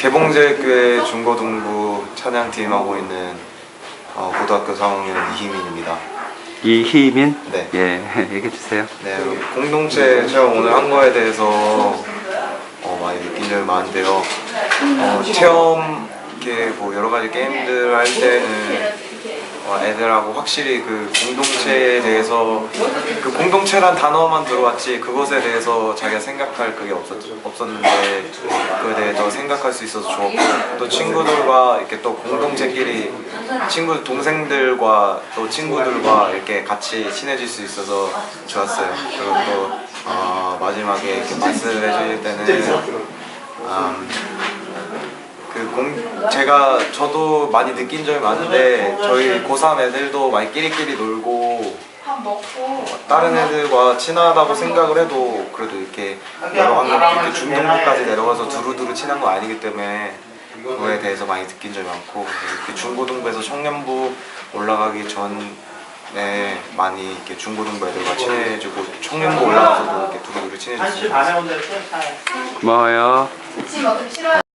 개봉제교회 중고등부 찬양팀 하고 있는 어, 고등학교 3학년 이희민입니다. 이희민? 네. 예, 얘기해 주세요. 네, 공동체 체험 오늘 한 거에 대해서 어, 많이 느낀 점이 많은데요. 어, 체험 이렇게 뭐 여러 가지 게임들 할 때는 어, 애들하고 확실히 그 공동체에 대해서 그 공동체란 단어만 들어왔지 그것에 대해서 자기가 생각할 그게 없었, 없었는데 그에 대해 더 생각할 수 있어서 좋았고 또 친구들과 이렇게 또 공동체끼리 친구 동생들과 또 친구들과 이렇게 같이 친해질 수 있어서 좋았어요. 그리고 또 어, 마지막에 이렇게 말씀을 해주실 때는 음, 그 공, 제가 저도 많이 느낀 점이 많은데 저희 고3 애들도 많이 끼리끼리 놀고 다른 애들과 친하다고 생각을 해도 그래도 이렇게 내려가면 이렇게 중등부까지 내려가서 두루두루 친한 거 아니기 때문에 그거에 대해서 많이 느낀 점이 많고 이렇게 중고등부에서 청년부 올라가기 전에 많이 이렇게 중고등부 애들과 친해지고 청년부 올라가서도 이렇게 두루두루 친해졌어요. 고마워요.